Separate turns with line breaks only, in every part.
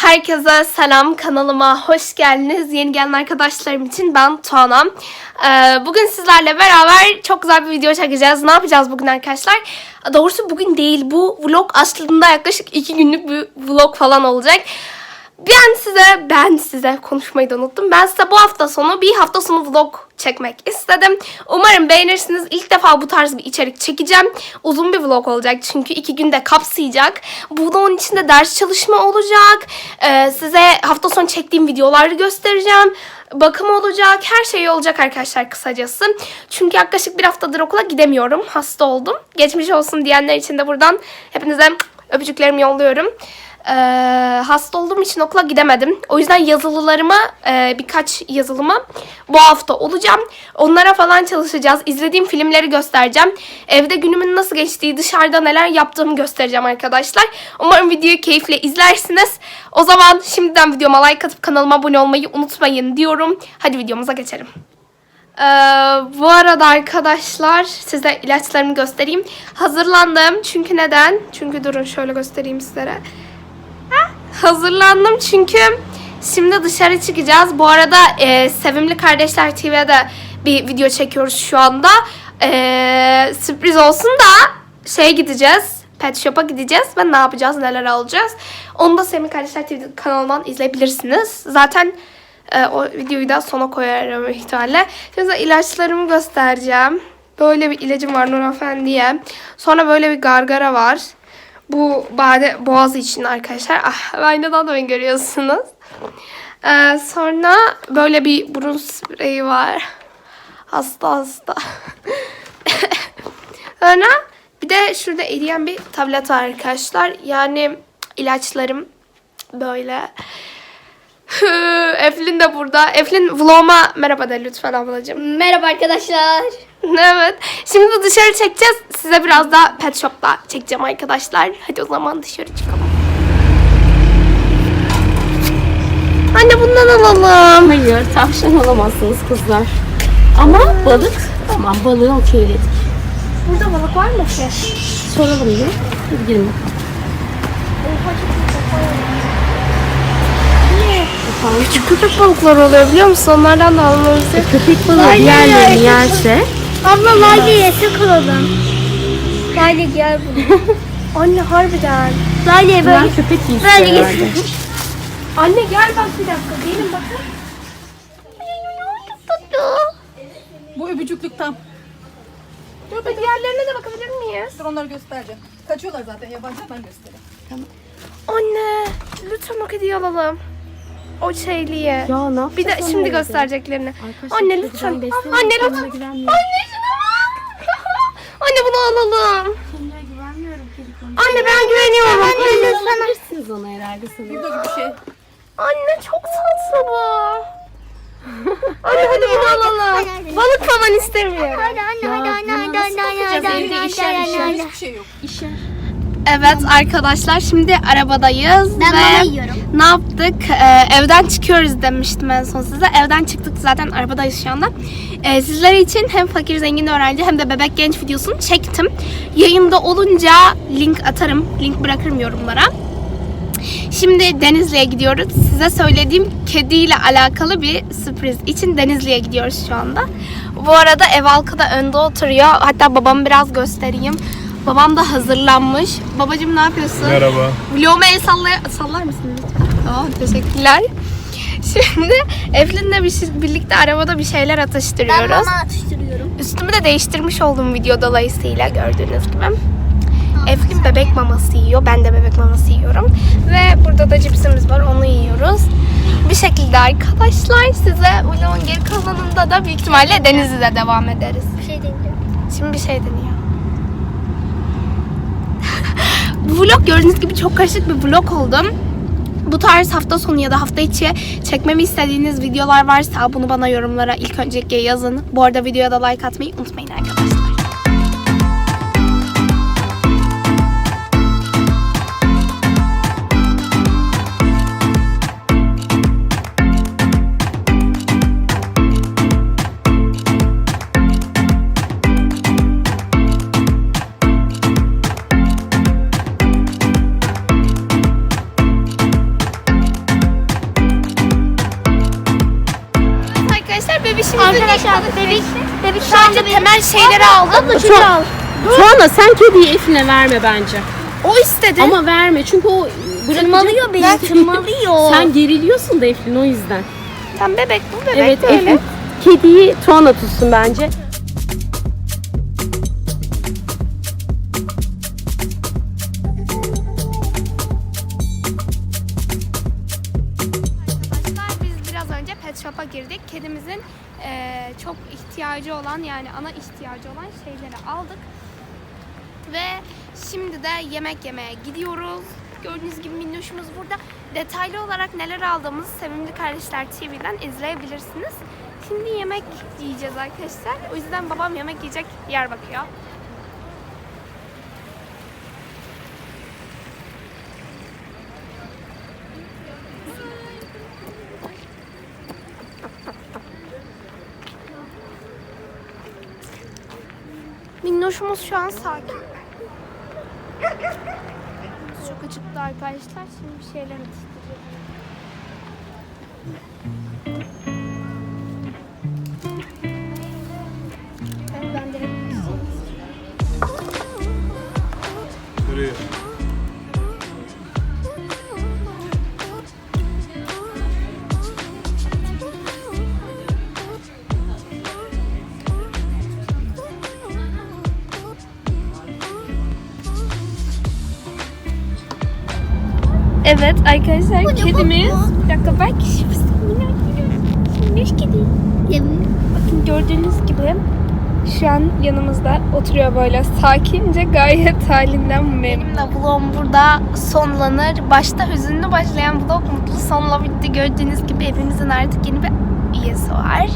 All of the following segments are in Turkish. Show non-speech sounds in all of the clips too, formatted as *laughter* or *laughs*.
Herkese selam kanalıma hoş geldiniz. Yeni gelen arkadaşlarım için ben Tuana. Ee, bugün sizlerle beraber çok güzel bir video çekeceğiz. Ne yapacağız bugün arkadaşlar? Doğrusu bugün değil bu vlog aslında yaklaşık iki günlük bir vlog falan olacak. Size, ben size konuşmayı da unuttum. Ben size bu hafta sonu bir hafta sonu vlog çekmek istedim. Umarım beğenirsiniz. İlk defa bu tarz bir içerik çekeceğim. Uzun bir vlog olacak çünkü iki günde kapsayacak. Vlogun içinde ders çalışma olacak. Ee, size hafta sonu çektiğim videoları göstereceğim. Bakım olacak. Her şey olacak arkadaşlar kısacası. Çünkü yaklaşık bir haftadır okula gidemiyorum. Hasta oldum. Geçmiş olsun diyenler için de buradan hepinize öpücüklerimi yolluyorum. Ee, hasta olduğum için okula gidemedim. O yüzden yazılılarıma e, birkaç yazılıma bu hafta olacağım. Onlara falan çalışacağız. İzlediğim filmleri göstereceğim. Evde günümün nasıl geçtiği, dışarıda neler yaptığımı göstereceğim arkadaşlar. Umarım videoyu keyifle izlersiniz. O zaman şimdiden videoma like atıp kanalıma abone olmayı unutmayın diyorum. Hadi videomuza geçelim. Ee, bu arada arkadaşlar size ilaçlarımı göstereyim. Hazırlandım. Çünkü neden? Çünkü durun şöyle göstereyim sizlere. Hazırlandım çünkü şimdi dışarı çıkacağız. Bu arada e, Sevimli Kardeşler TV'de bir video çekiyoruz şu anda. E, sürpriz olsun da şeye gideceğiz. Pet Shop'a gideceğiz ve ne yapacağız, neler alacağız. Onu da Sevimli Kardeşler TV kanalından izleyebilirsiniz. Zaten e, o videoyu da sona koyarım ihtimalle. Şimdi ilaçlarımı göstereceğim. Böyle bir ilacım var Nurofen diye. Sonra böyle bir gargara var. Bu bade boğaz için arkadaşlar. Ah, aynadan da görüyorsunuz. Ee, sonra böyle bir burun spreyi var. Hasta hasta. *laughs* sonra bir de şurada eriyen bir tablet var arkadaşlar. Yani ilaçlarım böyle. *laughs* Eflin de burada. Eflin vloguma merhaba de lütfen ablacığım.
Merhaba arkadaşlar. *laughs*
Evet. Şimdi dışarı çekeceğiz. Size biraz da pet shop'ta çekeceğim arkadaşlar. Hadi o zaman dışarı çıkalım. Anne bundan alalım.
Hayır tavşan alamazsınız kızlar. Ama balık tamam balığı okeyledik.
Burada balık var mı ki?
Soralım bir. Hadi girin bakalım.
Küçük köpek balıkları oluyor biliyor musun? Onlardan da almamızı.
köpek balığı diğerlerini yerse
Abla Lale yasak olalım. Lale gel buraya. *laughs*
Anne harbiden.
Lale
ben
böyle.
köpek yiyiz
Böyle
herhalde.
gitsin.
Anne gel bak bir dakika. Gelin bakın.
Bu öpücüklük tam.
Dur bir diğerlerine de bakabilir miyiz?
Dur onları göstereceğim. Kaçıyorlar zaten yabancı ben göstereyim.
Anne lütfen o kediyi alalım. O şeyliye.
Ya ne yapacağız
Bir de şimdi
onları?
göstereceklerini.
Arkadaşlar,
Anne lütfen. Anne lütfen. Anne şuna bak. *laughs* Anne bunu alalım.
Kendime güvenmiyorum kedi
Anne ben güveniyorum. Anne,
Alabilirsiniz ona herhalde sanırım.
Burada bir şey.
Anne çok tatlı bu. *laughs* Anne hadi bunu alalım. Balık falan istemiyorum.
Hadi anne hadi anne hadi anne hadi anne
Evde
hadi
işler
anne
işler
hadi.
hiçbir şey yok.
İşer.
Evet arkadaşlar şimdi arabadayız
Ben
ve
mama yiyorum.
ne yaptık? Ee, evden çıkıyoruz demiştim en son size. Evden çıktık zaten arabadayız şu anda. Ee, sizler için hem fakir zengin öğrenci hem de bebek genç videosunu çektim. Yayında olunca link atarım. Link bırakırım yorumlara. Şimdi Denizli'ye gidiyoruz. Size söylediğim kediyle alakalı bir sürpriz için Denizli'ye gidiyoruz şu anda. Bu arada ev halkı da önde oturuyor. Hatta babamı biraz göstereyim. Babam da hazırlanmış. Babacığım ne yapıyorsun?
Merhaba.
Vloguma el sallay sallar mısın lütfen? Tamam teşekkürler. *laughs* Şimdi Eflin'le bir şey- birlikte arabada bir şeyler
Ben
atıştırıyoruz.
mama atıştırıyorum.
Üstümü de değiştirmiş oldum video dolayısıyla gördüğünüz gibi. Eflin bebek maması yiyor. Ben de bebek maması yiyorum. Ve burada da cipsimiz var. Onu yiyoruz. Bir şekilde arkadaşlar size vlogun geri kalanında da büyük ihtimalle Denizli'de devam ederiz.
Bir şey deneyeceğim.
Şimdi bir şey deniyor. Bu vlog gördüğünüz gibi çok karışık bir vlog oldu. Bu tarz hafta sonu ya da hafta içi çekmemi istediğiniz videolar varsa bunu bana yorumlara ilk öncelikle yazın. Bu arada videoya da like atmayı unutmayın arkadaşlar.
bebek bebek
Sadece temel şeyleri aldım.
Abla şunu al.
Tuana sen kediyi Eflin'e verme bence.
O istedi.
Ama verme çünkü o bırakınca...
Tırmalıyor beni tırmalıyor.
Sen geriliyorsun da Eflin o yüzden.
Tam bebek bu bebek
Evet
böyle.
Eflin kediyi Tuana tutsun bence.
Girdik. Kedimizin eee, çok ihtiyacı olan yani ana ihtiyacı olan şeyleri aldık. Ve şimdi de yemek yemeye gidiyoruz. Gördüğünüz gibi minnoşumuz burada. Detaylı olarak neler aldığımızı Sevimli Kardeşler TV'den izleyebilirsiniz. Şimdi yemek yiyeceğiz arkadaşlar. O yüzden babam yemek yiyecek yer bakıyor. Minnoşumuz şu an sakin. Çok acıktı arkadaşlar. Şimdi bir şeyler atıştıracağız. Evet arkadaşlar kedimiz. Bir dakika bak. Minnoş Minnoş kedi. Bakın gördüğünüz gibi şu an yanımızda oturuyor böyle sakince gayet halinden memnun. Benim de vlogum burada sonlanır. Başta hüzünlü başlayan vlog mutlu sonla bitti. Gördüğünüz gibi evimizin artık yeni bir üyesi var.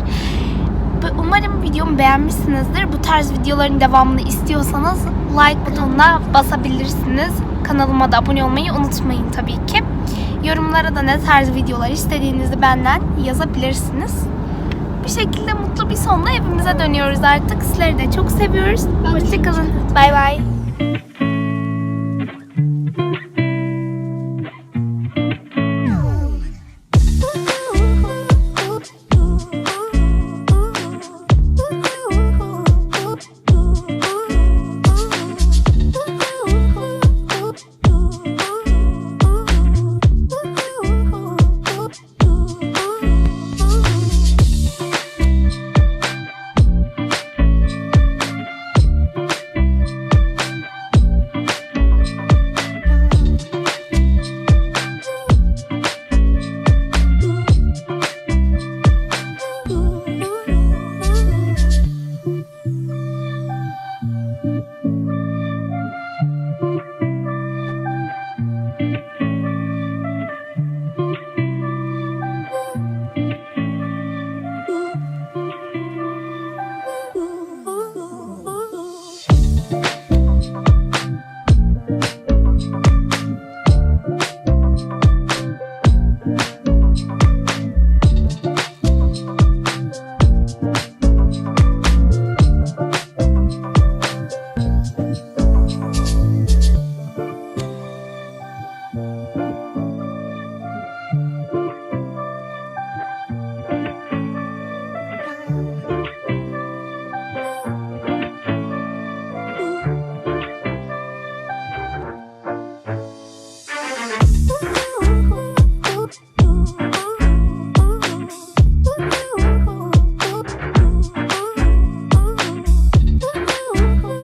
Umarım videomu beğenmişsinizdir. Bu tarz videoların devamını istiyorsanız like butonuna basabilirsiniz. Kanalıma da abone olmayı unutmayın tabii ki. Yorumlara da ne tarz videolar istediğinizi benden yazabilirsiniz. Bir şekilde mutlu bir sonla evimize dönüyoruz artık. Sizleri de çok seviyoruz. Hoşçakalın. Bay bay.